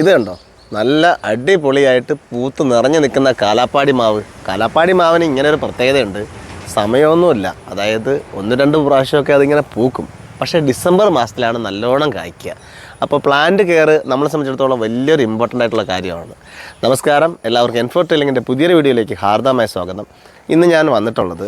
ഇത് കണ്ടോ? നല്ല അടിപൊളിയായിട്ട് പൂത്ത് നിറഞ്ഞു നിൽക്കുന്ന കാലാപ്പാടി മാവ്. കാലാപ്പാടി മാവിന് ഇങ്ങനെ ഒരു പ്രത്യേകതയുണ്ട്. സമയമൊന്നുമില്ല. അതായത് ഒന്ന് രണ്ട് പ്രാവശ്യമൊക്കെ അതിങ്ങനെ പൂക്കും. പക്ഷേ ഡിസംബർ മാസത്തിലാണ് നല്ലോണം കായ്ക്കുക. അപ്പോൾ പ്ലാന്റ് കെയർ നമ്മളെ സംബന്ധിച്ചിടത്തോളം വലിയൊരു ഇമ്പോർട്ടന്റ് ആയിട്ടുള്ള കാര്യമാണ്. നമസ്കാരം. എല്ലാവർക്കും എൻഫോർ ടെലിങ്ങിന്റെ പുതിയൊരു വീഡിയോയിലേക്ക് ഹാർദമായ സ്വാഗതം. ഇന്ന് ഞാൻ വന്നിട്ടുള്ളത്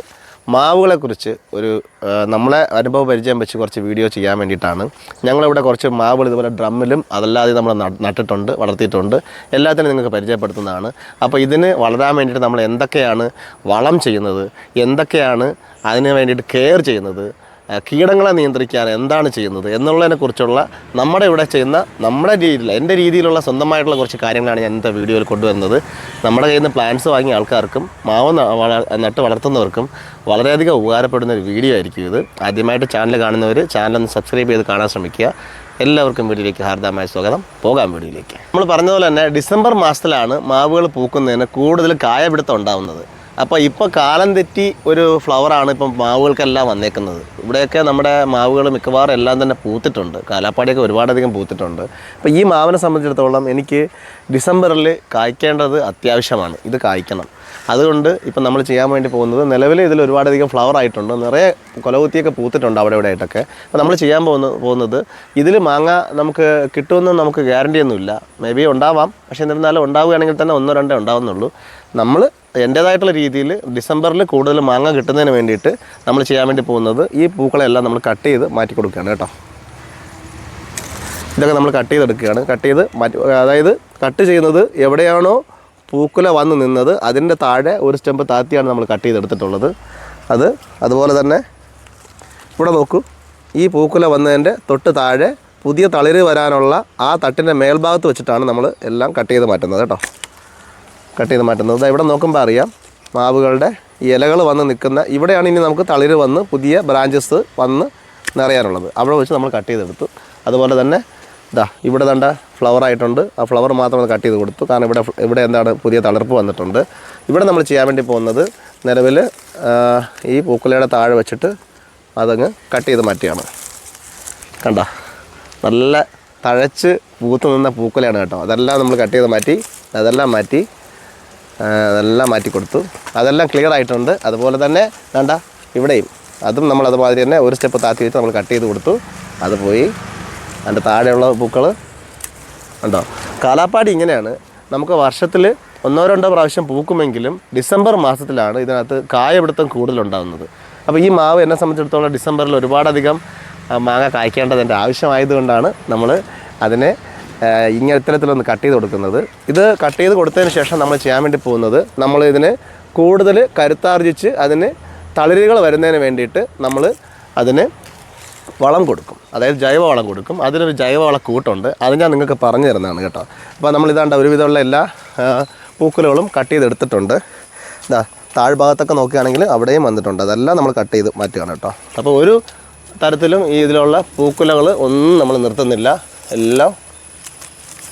മാവുകളെക്കുറിച്ച് ഒരു നമ്മളെ അനുഭവ പരിചയം വെച്ച് കുറച്ച് വീഡിയോ ചെയ്യാൻ വേണ്ടിയിട്ടാണ്. ഞങ്ങളിവിടെ കുറച്ച് മാവുകൾ ഇതുപോലെ ഡ്രമ്മിലും അതല്ലാതെ നമ്മൾ നട്- നട്ടിട്ടുണ്ട് വളർത്തിയിട്ടുണ്ട്. എല്ലാത്തിനും നിങ്ങൾക്ക് പരിചയപ്പെടുത്തുന്നതാണ്. അപ്പോൾ ഇതിന് വളരാൻ വേണ്ടിയിട്ട് നമ്മൾ എന്തൊക്കെയാണ് വളം ചെയ്യുന്നത് എന്തൊക്കെയാണ് അതിന് വേണ്ടിയിട്ട് കെയർ ചെയ്യുന്നത് കീടങ്ങളെ നിയന്ത്രിക്കാൻ എന്താണ് ചെയ്യുന്നത് എന്നുള്ളതിനെക്കുറിച്ചുള്ള നമ്മുടെ ഇവിടെ ചെയ്യുന്ന നമ്മുടെ രീതിയിൽ എന്റെ രീതിയിലുള്ള സ്വന്തമായിട്ടുള്ള കുറച്ച് കാര്യങ്ങളാണ് ഞാൻ ഇന്നത്തെ വീഡിയോയിൽ കൊണ്ടുവരുന്നത്. നമ്മുടെ കയ്യിൽ നിന്ന് പ്ലാന്റ്സ് വാങ്ങിയ ആൾക്കാർക്കും മാവ് നട്ട് വളർത്തുന്നവർക്കും വളരെയധികം ഉപകാരപ്പെടുന്ന ഒരു വീഡിയോ ആയിരിക്കും ഇത്. ആദ്യമായിട്ട് ചാനൽ കാണുന്നവർ ചാനൽ ഒന്ന് സബ്സ്ക്രൈബ് ചെയ്ത് കാണാൻ ശ്രമിക്കുക. എല്ലാവർക്കും വീഡിയോയിലേക്ക് ഹാർദമായ സ്വാഗതം. പോകാം വീഡിയോയിലേക്ക്. നമ്മൾ പറഞ്ഞതുപോലെ തന്നെ ഡിസംബർ മാസത്തിലാണ് മാവുകൾ പൂക്കുന്നതിന് കൂടുതൽ കായപിടുത്തം ഉണ്ടാവുന്നത്. അപ്പോൾ ഇപ്പോൾ കാലം തെറ്റി ഒരു ഫ്ലവറാണ് ഇപ്പം മാവുകൾക്കെല്ലാം വന്നേക്കുന്നത്. ഇവിടെയൊക്കെ നമ്മുടെ മാവുകൾ മിക്കവാറും എല്ലാം തന്നെ പൂത്തിട്ടുണ്ട്. കാലാപ്പാടിയൊക്കെ ഒരുപാടധികം പൂത്തിട്ടുണ്ട്. അപ്പോൾ ഈ മാവിനെ സംബന്ധിച്ചിടത്തോളം എനിക്ക് ഡിസംബറിൽ കായ്ക്കേണ്ടത് അത്യാവശ്യമാണ്. ഇത് കായ്ക്കണം. അതുകൊണ്ട് ഇപ്പം നമ്മൾ ചെയ്യാൻ വേണ്ടി പോകുന്നത് നിലവിൽ ഇതിൽ ഒരുപാടധികം ഫ്ലവർ ആയിട്ടുണ്ട്. നിറയെ കൊലകുത്തിയൊക്കെ പൂത്തിട്ടുണ്ട് അവിടെ ഇവിടെ ആയിട്ടൊക്കെ. അപ്പോൾ നമ്മൾ ചെയ്യാൻ പോകുന്ന പോകുന്നത് ഇതിൽ മാങ്ങ നമുക്ക് കിട്ടുമെന്ന് നമുക്ക് ഗ്യാരണ്ടി ഒന്നുമില്ല. മേ ബി ഉണ്ടാവാം. പക്ഷേ എന്നിരുന്നാലും ഉണ്ടാവുകയാണെങ്കിൽ തന്നെ ഒന്നോ രണ്ടോ ഉണ്ടാവുന്നുള്ളൂ. നമ്മൾ എന്റേതായിട്ടുള്ള രീതിയിൽ ഡിസംബറിൽ കൂടുതൽ മാങ്ങ കിട്ടുന്നതിന് വേണ്ടിയിട്ട് നമ്മൾ ചെയ്യാൻ വേണ്ടി പോകുന്നത് ഈ പൂക്കളെല്ലാം നമ്മൾ കട്ട് ചെയ്ത് മാറ്റി കൊടുക്കുകയാണ് കേട്ടോ. ഇതൊക്കെ നമ്മൾ കട്ട് ചെയ്തെടുക്കുകയാണ്. കട്ട് ചെയ്ത് മാറ്റി അതായത് കട്ട് ചെയ്യുന്നത് എവിടെയാണോ പൂക്കുല വന്ന് നിന്നത് അതിന്റെ താഴെ ഒരു സ്റ്റെമ്പ് താത്തിയാണ് നമ്മൾ കട്ട് ചെയ്തെടുത്തിട്ടുള്ളത്. അത് അതുപോലെ തന്നെ ഇവിടെ നോക്കൂ ഈ പൂക്കുല വന്നതിന്റെ തൊട്ട് താഴെ പുതിയ തളിര് വരാനുള്ള ആ തട്ടിന്റെ മേൽഭാഗത്ത് വെച്ചിട്ടാണ് നമ്മൾ എല്ലാം കട്ട് ചെയ്ത് മാറ്റുന്നത് കേട്ടോ. കട്ട് ചെയ്ത് മാറ്റുന്നത്. ഇവിടെ നോക്കുമ്പോൾ അറിയാം മാവുകളുടെ ഇലകൾ വന്ന് നിൽക്കുന്ന ഇവിടെയാണ് ഇനി നമുക്ക് തളിര് വന്ന് പുതിയ ബ്രാഞ്ചസ് വന്ന് നിറയാനുള്ളത്. അവിടെ വെച്ച് നമ്മൾ കട്ട് ചെയ്തെടുത്തു. അതുപോലെ തന്നെ ഇതാ ഇവിടെ തണ്ട ഫ്ലവർ ആയിട്ടുണ്ട്. ആ ഫ്ലവർ മാത്രം കട്ട് ചെയ്ത് കൊടുത്തു. കാരണം ഇവിടെ ഇവിടെ എന്താണ് പുതിയ തളിർപ്പ് വന്നിട്ടുണ്ട്. ഇവിടെ നമ്മൾ ചെയ്യാൻ വേണ്ടി പോകുന്നത് നിലവിൽ ഈ പൂക്കുലയുടെ താഴെ വെച്ചിട്ട് അതങ്ങ് കട്ട് ചെയ്ത് മാറ്റിയാണ്. കണ്ട? നല്ല തഴച്ച് പൂത്ത് നിന്ന പൂക്കുലയാണ് കേട്ടോ. അതെല്ലാം നമ്മൾ കട്ട് ചെയ്ത് മാറ്റി അതെല്ലാം മാറ്റി അതെല്ലാം മാറ്റി കൊടുത്തു. അതെല്ലാം ക്ലിയർ ആയിട്ടുണ്ട്. അതുപോലെ തന്നെ വേണ്ട ഇവിടെയും അതും നമ്മൾ അതുമാതിരി തന്നെ ഒരു സ്റ്റെപ്പ് താത്തി വെച്ച് നമ്മൾ കട്ട് ചെയ്ത് കൊടുത്തു. അത് പോയി അതിന്റെ താഴെയുള്ള പൂക്കൾ ഉണ്ടോ കാലാപ്പാടി ഇങ്ങനെയാണ്. നമുക്ക് വർഷത്തിൽ ഒന്നോ രണ്ടോ പ്രാവശ്യം പൂക്കുമെങ്കിലും ഡിസംബർ മാസത്തിലാണ് ഇതിനകത്ത് കായപിടുത്തം കൂടുതലുണ്ടാകുന്നത്. അപ്പോൾ ഈ മാവ് എന്നെ സംബന്ധിച്ചിടത്തോളം ഡിസംബറിൽ ഒരുപാടധികം മാങ്ങ കായ്ക്കേണ്ടതിന്റെ ആവശ്യമായതുകൊണ്ടാണ് നമ്മൾ അതിനെ ഇങ്ങനെ ഇത്തരത്തിലൊന്ന് കട്ട് ചെയ്ത് കൊടുക്കുന്നത്. ഇത് കട്ട് ചെയ്ത് കൊടുത്തതിന് ശേഷം നമ്മൾ ചെയ്യാൻ വേണ്ടി പോകുന്നത് നമ്മൾ ഇതിനെ കൂടുതൽ കരുത്താർജിച്ച് അതിന് തളിരുകൾ വരുന്നതിന് വേണ്ടിയിട്ട് നമ്മൾ അതിന് വളം കൊടുക്കും. അതായത് ജൈവവളം കൊടുക്കും. അതിനൊരു ജൈവവള കൂട്ടുണ്ട്. അത് ഞാൻ നിങ്ങൾക്ക് പറഞ്ഞു തരുന്നതാണ് കേട്ടോ. അപ്പോൾ നമ്മൾ ഇതാണ്ട് ഒരുവിധമുള്ള എല്ലാ പൂക്കലുകളും കട്ട് ചെയ്തെടുത്തിട്ടുണ്ട്. ഇതാ താഴ്ഭാഗത്തൊക്കെ നോക്കുകയാണെങ്കിൽ അവിടെയും വന്നിട്ടുണ്ട്. അതെല്ലാം നമ്മൾ കട്ട് ചെയ്ത് മാറ്റുകയാണ് കേട്ടോ. അപ്പോൾ ഒരു തരത്തിലും ഈ ഇതിലുള്ള പൂക്കുലകൾ ഒന്നും നമ്മൾ നിർത്തുന്നില്ല. എല്ലാം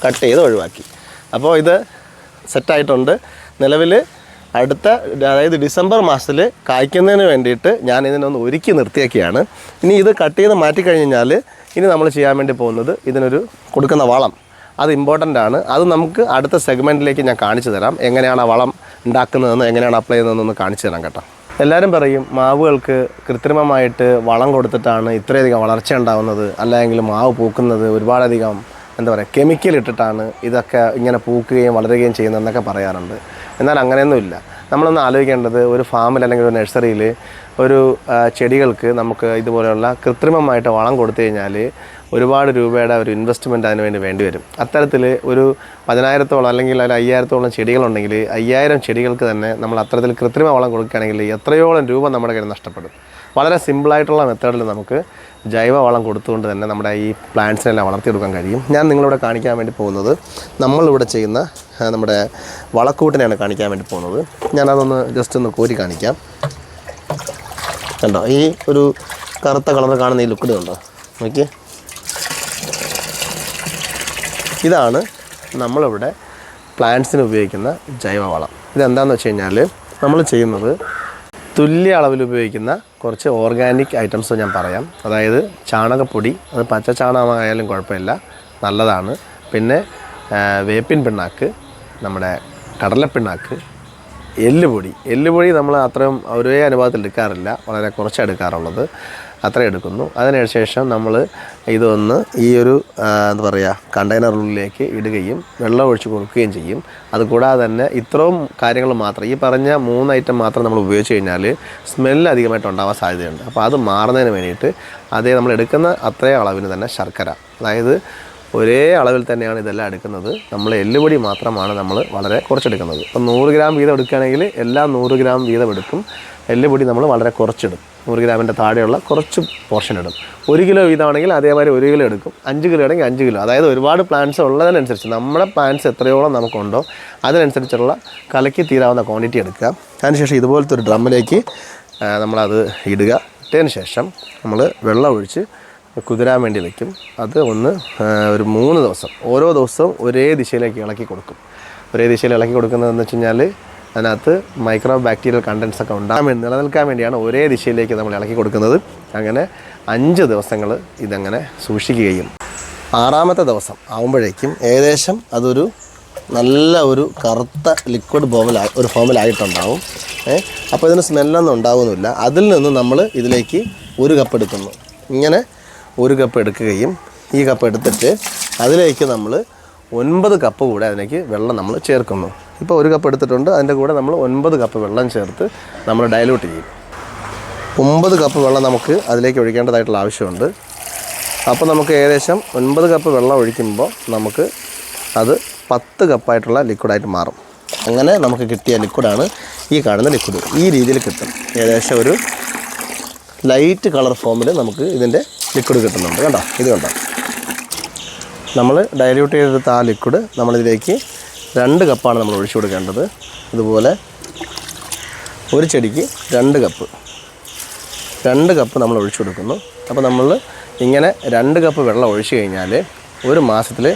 കട്ട് ചെയ്ത് ഒഴിവാക്കി. അപ്പോൾ ഇത് സെറ്റായിട്ടുണ്ട് നിലവിൽ അടുത്ത അതായത് ഡിസംബർ മാസത്തിൽ കായ്ക്കുന്നതിന് വേണ്ടിയിട്ട് ഞാൻ ഇതിനൊന്ന് ഒരുക്കി നിർത്തിയൊക്കെയാണ് ഇനി ഇത് കട്ട് ചെയ്ത് മാറ്റിക്കഴിഞ്ഞാൽ ഇനി നമ്മൾ ചെയ്യാൻ വേണ്ടി പോകുന്നത് ഇതിനൊരു കൊടുക്കുന്ന വളം. അത് ഇമ്പോർട്ടന്റ് ആണ്. അത് നമുക്ക് അടുത്ത സെഗ്മെന്റിലേക്ക് ഞാൻ കാണിച്ചു തരാം. എങ്ങനെയാണ് ആ വളം ഉണ്ടാക്കുന്നതെന്ന് എങ്ങനെയാണ് അപ്ലൈ ചെയ്യുന്നതെന്നൊന്ന് കാണിച്ചു തരാം കേട്ടോ. എല്ലാവരും പറയും മാവുകൾക്ക് കൃത്രിമമായിട്ട് വളം കൊടുത്തിട്ടാണ് ഇത്രയധികം വളർച്ച ഉണ്ടാകുന്നത് അല്ലെങ്കിൽ മാവ് പൂക്കുന്നത് ഒരുപാടധികം എന്താ പറയുക കെമിക്കൽ ഇട്ടിട്ടാണ് ഇതൊക്കെ ഇങ്ങനെ പൂക്കുകയും വളരുകയും ചെയ്യുന്നതെന്നൊക്കെ പറയാറുണ്ട്. എന്നാൽ അങ്ങനെയൊന്നുമില്ല. നമ്മളൊന്ന് ആലോചിക്കേണ്ടത് ഒരു ഫാമിൽ അല്ലെങ്കിൽ ഒരു നഴ്സറിയിൽ ഒരു ചെടികൾക്ക് നമുക്ക് ഇതുപോലെയുള്ള കൃത്രിമമായിട്ട് വളം കൊടുത്തു കഴിഞ്ഞാൽ ഒരുപാട് രൂപയുടെ ഒരു ഇൻവെസ്റ്റ്മെന്റ് അതിന് വേണ്ടി വേണ്ടി വരും. അത്തരത്തിൽ ഒരു പതിനായിരത്തോളം അല്ലെങ്കിൽ ഒരു അയ്യായിരത്തോളം ചെടികളുണ്ടെങ്കിൽ അയ്യായിരം ചെടികൾക്ക് തന്നെ നമ്മൾ അത്തരത്തിൽ കൃത്രിമ വളം കൊടുക്കുകയാണെങ്കിൽ എത്രയോളം രൂപ നമ്മുടെ കയ്യിൽ നഷ്ടപ്പെടും. വളരെ സിമ്പിളായിട്ടുള്ള മെത്തേഡിൽ നമുക്ക് ജൈവ വളം കൊടുത്തുകൊണ്ട് തന്നെ നമ്മുടെ ഈ പ്ലാന്റ്സിനെല്ലാം വളർത്തിയെടുക്കാൻ കഴിയും. ഞാൻ നിങ്ങളിവിടെ കാണിക്കാൻ വേണ്ടി പോകുന്നത് നമ്മളിവിടെ ചെയ്യുന്ന നമ്മുടെ വളക്കൂട്ടിനെയാണ് കാണിക്കാൻ വേണ്ടി പോകുന്നത്. ഞാനതൊന്ന് ജസ്റ്റ് ഒന്ന് കോരി കാണിക്കാം. കണ്ടോ? ഈ ഒരു കറുത്ത കളർ കാണുന്ന ഈ ലുക്കിഡ് കണ്ടോ? നോക്കിയേ. ഇതാണ് നമ്മളിവിടെ പ്ലാന്റ്സിന് ഉപയോഗിക്കുന്ന ജൈവവളം. ഇതെന്താണെന്ന് വെച്ച് കഴിഞ്ഞാൽ നമ്മൾ ചെയ്യുന്നത് തുല്യ അളവിൽ ഉപയോഗിക്കുന്ന കുറച്ച് ഓർഗാനിക് ഐറ്റംസ് ഞാൻ പറയാം. അതായത് ചാണകപ്പൊടി അത് പച്ച ചാണകമായാലും കുഴപ്പമില്ല നല്ലതാണ്. പിന്നെ വേപ്പിൻ പിണ്ണാക്ക് നമ്മുടെ കടലപ്പിണ്ണാക്ക് എല്ലുപൊടി. എല്ലുപൊടി നമ്മൾ അത്രയും ഒരേ അനുപാതത്തിൽ എടുക്കാറില്ല വളരെ കുറച്ച് എടുക്കാറുള്ളത്. അത്ര എടുക്കുന്നു. അതിനുശേഷം നമ്മൾ ഇതൊന്ന് ഈ ഒരു എന്താ പറയുക കണ്ടെയ്നറിലേക്ക് ഇടുകയും വെള്ളം ഒഴിച്ച് കൊടുക്കുകയും ചെയ്യും. അതുകൂടാതെ തന്നെ ഇത്രയും കാര്യങ്ങൾ മാത്രം ഈ പറഞ്ഞ മൂന്ന് ഐറ്റം മാത്രം നമ്മൾ ഉപയോഗിച്ച് കഴിഞ്ഞാൽ സ്മെല്ല് അധികമായിട്ട് ഉണ്ടാവാൻ സാധ്യതയുണ്ട്. അപ്പോൾ അത് മാറുന്നതിന് വേണ്ടിയിട്ട് അതേ നമ്മൾ എടുക്കുന്ന അത്രയും അളവിന് തന്നെ ശർക്കര. അതായത് ഒരേ അളവിൽ തന്നെയാണ് ഇതെല്ലാം എടുക്കുന്നത്. നമ്മൾ എല്ലുപൊടി മാത്രമാണ് നമ്മൾ വളരെ കുറച്ചെടുക്കുന്നത്. ഇപ്പം നൂറ് ഗ്രാം വീതം എടുക്കുകയാണെങ്കിൽ എല്ലാം നൂറ് ഗ്രാം വീതം എടുക്കും. എല്ലുപൊടി നമ്മൾ വളരെ കുറച്ചിടും. നൂറ് ഗ്രാമിന്റെ താഴെയുള്ള കുറച്ച് പോർഷൻ ഇടും. ഒരു കിലോ വീതമാണെങ്കിൽ അതേമാതിരി ഒരു കിലോ എടുക്കും. അഞ്ച് കിലോ ആണെങ്കിൽ അഞ്ച് കിലോ. അതായത് ഒരുപാട് പ്ലാന്റ്സ് ഉള്ളതിനനുസരിച്ച് നമ്മുടെ പ്ലാന്റ്സ് എത്രയോളം നമുക്കുണ്ടോ അതിനനുസരിച്ചുള്ള കലക്കി തീരാവുന്ന ക്വാണ്ടിറ്റി എടുക്കുക. അതിനുശേഷം ഇതുപോലത്തെ ഒരു ഡ്രമ്മിലേക്ക് നമ്മളത് ഇടുക. ഇട്ടതിന് ശേഷം നമ്മൾ വെള്ളം ഒഴിച്ച് കുതിരാൻ വേണ്ടി വയ്ക്കും അത് ഒന്ന് ഒരു മൂന്ന് ദിവസം. ഓരോ ദിവസവും ഒരേ ദിശയിലേക്ക് ഇളക്കി കൊടുക്കും. ഒരേ ദിശയിൽ ഇളക്കി കൊടുക്കുന്നതെന്ന് വെച്ച് കഴിഞ്ഞാൽ അതിനകത്ത് മൈക്രോ ബാക്ടീരിയൽ കണ്ടൻസ് ഒക്കെ ഉണ്ടാകാൻ വേണ്ടി നിലനിൽക്കാൻ വേണ്ടിയാണ് ഒരേ ദിശയിലേക്ക് നമ്മൾ ഇളക്കി കൊടുക്കുന്നത്. അങ്ങനെ അഞ്ച് ദിവസങ്ങൾ ഇതങ്ങനെ സൂക്ഷിക്കുകയും ആറാമത്തെ ദിവസം ആകുമ്പോഴേക്കും ഏകദേശം അതൊരു നല്ല ഒരു കറുത്ത ലിക്വിഡ് ഫോമിലായി ഒരു ഫോമിലായിട്ടുണ്ടാവും ഏ അപ്പോൾ ഇതിന് സ്മെല്ലൊന്നും ഉണ്ടാവുന്നില്ല. അതിൽ നിന്ന് നമ്മൾ ഇതിലേക്ക് ഒരു കപ്പ് എടുക്കുന്നു. ഇങ്ങനെ ഒരു കപ്പ് എടുക്കുകയും ഈ കപ്പ് എടുത്തിട്ട് അതിലേക്ക് നമ്മൾ ഒൻപത് കപ്പ് കൂടെ അതിലേക്ക് വെള്ളം നമ്മൾ ചേർക്കുന്നു. ഇപ്പോൾ ഒരു കപ്പ് എടുത്തിട്ടുണ്ട് അതിന്റെ കൂടെ നമ്മൾ ഒൻപത് കപ്പ് വെള്ളം ചേർത്ത് നമ്മൾ ഡയലൂട്ട് ചെയ്യും. ഒമ്പത് കപ്പ് വെള്ളം നമുക്ക് അതിലേക്ക് ഒഴിക്കേണ്ടതായിട്ടുള്ള ആവശ്യമുണ്ട്. അപ്പോൾ നമുക്ക് ഏകദേശം ഒൻപത് കപ്പ് വെള്ളം ഒഴിക്കുമ്പോൾ നമുക്ക് അത് പത്ത് കപ്പായിട്ടുള്ള ലിക്വിഡായിട്ട് മാറും. അങ്ങനെ നമുക്ക് കിട്ടിയ ലിക്വിഡാണ് ഈ കാണുന്ന ലിക്വിഡ് ഈ രീതിയിൽ കിട്ടും. ഏകദേശം ഒരു ലൈറ്റ് കളർ ഫോമിൽ നമുക്ക് ഇതിന്റെ ലിക്വിഡ് കിട്ടുന്നുണ്ട്. കണ്ടോ? ഇത് കണ്ടോ? നമ്മൾ ഡയല്യൂട്ട് ചെയ്തെടുത്ത ആ ലിക്വിഡ് നമ്മളിതിലേക്ക് രണ്ട് കപ്പാണ് നമ്മൾ ഒഴിച്ചു കൊടുക്കേണ്ടത്. ഇതുപോലെ ഒരു ചെടിക്ക് രണ്ട് കപ്പ്. രണ്ട് കപ്പ് നമ്മൾ ഒഴിച്ചു കൊടുക്കുന്നു. അപ്പോൾ നമ്മൾ ഇങ്ങനെ രണ്ട് കപ്പ് വെള്ളം ഒഴിച്ചു കഴിഞ്ഞാൽ ഒരു മാസത്തിൽ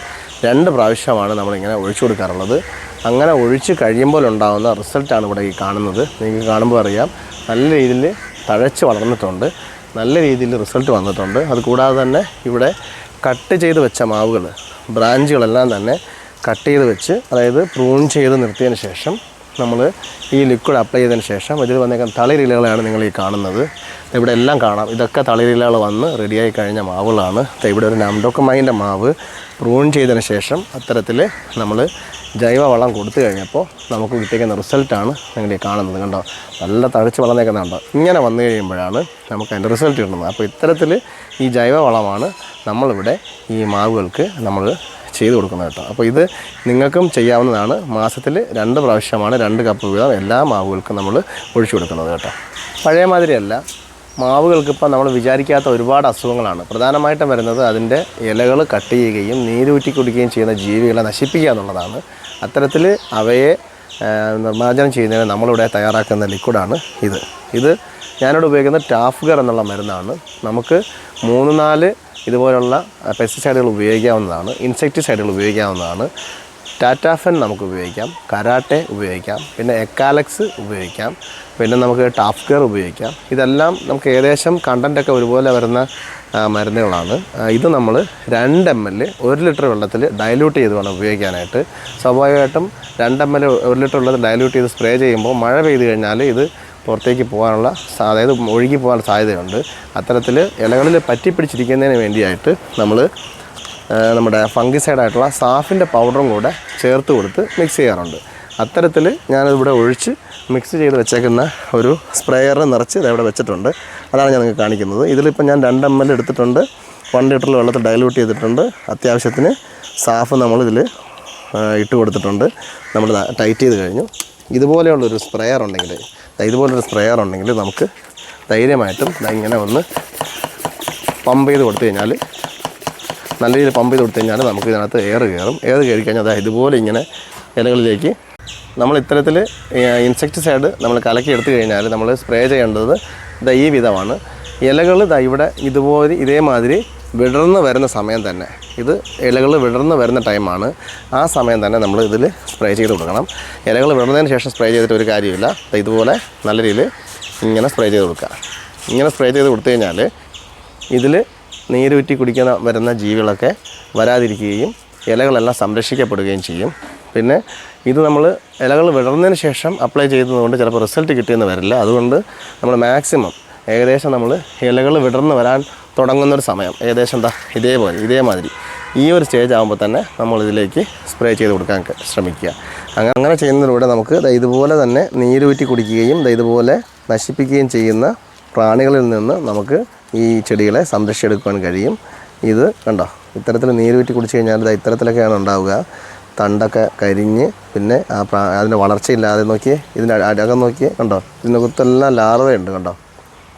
രണ്ട് പ്രാവശ്യമാണ് നമ്മളിങ്ങനെ ഒഴിച്ചു കൊടുക്കാറുള്ളത്. അങ്ങനെ ഒഴിച്ച് കഴിയുമ്പോൾ ഉണ്ടാകുന്ന റിസൾട്ടാണ് ഇവിടെ ഈ കാണുന്നത്. നിങ്ങൾക്ക് കാണുമ്പോൾ അറിയാം. നല്ല രീതിയിൽ തഴച്ച് വളർന്നിട്ടുണ്ട്. നല്ല രീതിയിൽ റിസൾട്ട് വന്നിട്ടുണ്ട്. അതുകൂടാതെ തന്നെ ഇവിടെ കട്ട് ചെയ്ത് വെച്ച മാവുകൾ ബ്രാഞ്ചുകളെല്ലാം തന്നെ കട്ട് ചെയ്ത് വെച്ച് അതായത് പ്രൂൺ ചെയ്ത് നിർത്തിയതിന് ശേഷം നമ്മൾ ഈ ലിക്വിഡ് അപ്ലൈ ചെയ്തതിന് ശേഷം ഇതിൽ വന്നേക്കാൻ തളിരിലകളാണ് നിങ്ങൾ ഈ കാണുന്നത്. ഇവിടെ എല്ലാം കാണാം. ഇതൊക്കെ തളിരിലകൾ വന്ന് റെഡിയായി കഴിഞ്ഞ മാവുകളാണ്. ഇവിടെ ഒരു നാംഡോക്കമായിന്റെ മാവ് പ്രൂൺ ചെയ്തതിന് ശേഷം അത്തരത്തിൽ നമ്മൾ ജൈവവളം കൊടുത്തു കഴിഞ്ഞപ്പോൾ നമുക്ക് കിട്ടിയിരിക്കുന്ന റിസൾട്ടാണ് നിങ്ങൾ ഈ കാണുന്നത്. കണ്ടോ? നല്ല തഴച്ച് വളർന്നേക്കുന്നുണ്ടോ ഇങ്ങനെ വന്നു കഴിയുമ്പോഴാണ് നമുക്ക് അതിന്റെ റിസൾട്ട് കിട്ടുന്നത്. അപ്പോൾ ഇത്തരത്തിൽ ഈ ജൈവവളമാണ് നമ്മളിവിടെ ഈ മാവുകൾക്ക് നമ്മൾ ചെയ്ത് കൊടുക്കുന്നത് കേട്ടോ. അപ്പോൾ ഇത് നിങ്ങൾക്കും ചെയ്യാവുന്നതാണ്. മാസത്തിൽ രണ്ട് പ്രാവശ്യമാണ് രണ്ട് കപ്പ് വീതം എല്ലാ മാവുകൾക്കും നമ്മൾ ഒഴിച്ചു കൊടുക്കുന്നത് കേട്ടോ. പഴയ മാതിരിയല്ല. മാവുകൾക്ക് ഇപ്പം നമ്മൾ വിചാരിക്കാത്ത ഒരുപാട് അസുഖങ്ങളാണ്. പ്രധാനമായിട്ടും വരുന്നത് അതിന്റെ ഇലകൾ കട്ട് ചെയ്യുകയും നീരൂറ്റി കുടിക്കുകയും ചെയ്യുന്ന ജീവികളെ നശിപ്പിക്കുക എന്നുള്ളതാണ്. അത്തരത്തിൽ അവയെ നിർമ്മാർജനം ചെയ്യുന്നതിന് നമ്മളിവിടെ തയ്യാറാക്കുന്ന ലിക്വിഡാണ് ഇത്. ഇത് ഞാനിവിടെ ഉപയോഗിക്കുന്ന ടാഫ്ഗർ എന്നുള്ള മരുന്നാണ്. നമുക്ക് മൂന്ന് നാല് ഇതുപോലുള്ള പെസ്റ്റിസൈഡുകൾ ഉപയോഗിക്കാവുന്നതാണ് ഇൻസെക്ടിസൈഡുകൾ ഉപയോഗിക്കാവുന്നതാണ്. ടാറ്റാഫൻ നമുക്ക് ഉപയോഗിക്കാം കരാട്ടെ ഉപയോഗിക്കാം പിന്നെ എക്കാലക്സ് ഉപയോഗിക്കാം പിന്നെ നമുക്ക് ടാഫ് കെയർ ഉപയോഗിക്കാം. ഇതെല്ലാം നമുക്ക് ഏകദേശം കണ്ടന്റൊക്കെ ഒരുപോലെ വരുന്ന മരുന്നുകളാണ്. ഇത് നമ്മൾ രണ്ട് എം എൽ ഒരു ലിറ്റർ വെള്ളത്തിൽ ഡയലൂട്ട് ചെയ്ത് വേണം ഉപയോഗിക്കാനായിട്ട്. സ്വാഭാവികമായിട്ടും രണ്ട് എം എൽ ഒരു ലിറ്റർ വെള്ളത്തിൽ ഡയലൂട്ട് ചെയ്ത് സ്പ്രേ ചെയ്യുമ്പോൾ മഴ പെയ്ത് കഴിഞ്ഞാൽ ഇത് പുറത്തേക്ക് പോകാനുള്ള അതായത് ഒഴുകി പോകാൻ സാധ്യതയുണ്ട്. അത്തരത്തിൽ ഇലകളിൽ പറ്റിപ്പിടിച്ചിരിക്കുന്നതിന് വേണ്ടിയായിട്ട് നമ്മൾ നമ്മുടെ ഫംഗിസൈഡ് ആയിട്ടുള്ള സാഫിന്റെ പൗഡറും കൂടെ ചേർത്ത് കൊടുത്ത് മിക്സ് ചെയ്യാറുണ്ട്. അത്തരത്തിൽ ഞാനിവിടെ ഒഴിച്ച് മിക്സ് ചെയ്ത് വെച്ചേക്കുന്ന ഒരു സ്പ്രേയർ നിറച്ച് ഇവിടെ വെച്ചിട്ടുണ്ട്. അതാണ് ഞാൻ നിങ്ങൾക്ക് കാണിക്കുന്നത്. ഇതിലിപ്പോൾ ഞാൻ രണ്ട് എം എൽ എടുത്തിട്ടുണ്ട്. വൺ ലിറ്ററിൽ വെള്ളത്തിൽ ഡൈലൂട്ട് ചെയ്തിട്ടുണ്ട്. അത്യാവശ്യത്തിന് സാഫ് നമ്മളിതിൽ ഇട്ട് കൊടുത്തിട്ടുണ്ട്. നമ്മൾ ടൈറ്റ് ചെയ്ത് കഴിഞ്ഞു. ഇതുപോലെയുള്ളൊരു സ്പ്രേയർ ഉണ്ടെങ്കിൽ ഇതുപോലൊരു സ്പ്രേയർ ഉണ്ടെങ്കിൽ നമുക്ക് ധൈര്യമായിട്ടും ഇങ്ങനെ ഒന്ന് പമ്പ് ചെയ്ത് കൊടുത്തു കഴിഞ്ഞാൽ നല്ല രീതിയിൽ പമ്പ് ചെയ്ത് കൊടുത്തു കഴിഞ്ഞാൽ നമുക്ക് ഇതിനകത്ത് എയർ കയറും. എയർ കയറി കഴിഞ്ഞാൽ അതായത് ഇതുപോലെ ഇങ്ങനെ ഇലകളിലേക്ക് നമ്മൾ ഇത്തരത്തിൽ ഇൻസെക്ടിസൈഡ് നമ്മൾ കലക്കി എടുത്തു കഴിഞ്ഞാൽ നമ്മൾ സ്പ്രേ ചെയ്യേണ്ടത് ഇതാ ഈ വിധമാണ്. ഇലകൾ ഇതാ ഇവിടെ ഇതുപോലെ ഇതേമാതിരി വിടർന്ന് വരുന്ന സമയം തന്നെ. ഇത് ഇലകൾ വിടർന്ന് വരുന്ന ടൈമാണ് ആ സമയം തന്നെ നമ്മൾ ഇതിൽ സ്പ്രേ ചെയ്ത് കൊടുക്കണം. ഇലകൾ വിടർന്നതിന് ശേഷം സ്പ്രേ ചെയ്തിട്ട് ഒരു കാര്യമില്ല ദാ ഇതുപോലെ നല്ല രീതിയിൽ ഇങ്ങനെ സ്പ്രേ ചെയ്ത് കൊടുക്കുക. ഇങ്ങനെ സ്പ്രേ ചെയ്ത് കൊടുത്തു കഴിഞ്ഞാൽ ഇതിൽ നീരൂറ്റി കുടിക്കുന്ന വരുന്ന ജീവികളൊക്കെ വരാതിരിക്കുകയും ഇലകളെല്ലാം സംരക്ഷിക്കപ്പെടുകയും ചെയ്യും. പിന്നെ ഇത് നമ്മൾ ഇലകൾ വിടർന്നതിന് ശേഷം അപ്ലൈ ചെയ്യുന്നതുകൊണ്ട് ചിലപ്പോൾ റിസൾട്ട് കിട്ടിയെന്ന് വരില്ല. അതുകൊണ്ട് നമ്മൾ മാക്സിമം ഏകദേശം നമ്മൾ ഇലകൾ വിടർന്ന് വരാൻ തുടങ്ങുന്നൊരു സമയം. ഏകദേശം എന്താ? ഇതേപോലെ ഇതേമാതിരി. ഈ ഒരു സ്റ്റേജ് ആകുമ്പോൾ തന്നെ നമ്മൾ ഇതിലേക്ക് സ്പ്രേ ചെയ്ത് കൊടുക്കാൻ ശ്രമിക്കുക. അങ്ങനെ ചെയ്യുന്നതിലൂടെ നമുക്ക് ഇതുപോലെ തന്നെ നീരൂറ്റി കുടിക്കുകയും ഇതുപോലെ നശിപ്പിക്കുകയും ചെയ്യുന്ന പ്രാണികളിൽ നിന്ന് നമുക്ക് ഈ ചെടികളെ സംരക്ഷിച്ചെടുക്കുവാൻ കഴിയും. ഇത് കണ്ടോ? ഇത്തരത്തിൽ നീരൂറ്റി കുടിച്ച് കഴിഞ്ഞാൽ ഇത് ഇത്തരത്തിലൊക്കെയാണ് ഉണ്ടാവുക. തണ്ടൊക്കെ കരിഞ്ഞ് പിന്നെ ആ പ്രാ അതിന്റെ വളർച്ചയില്ലാതെ നോക്കിയേ ഇതിന്റെ അകം നോക്കിയേ കണ്ടോ? ഇതിനകത്തെല്ലാം ലാർവയുണ്ട് കണ്ടോ?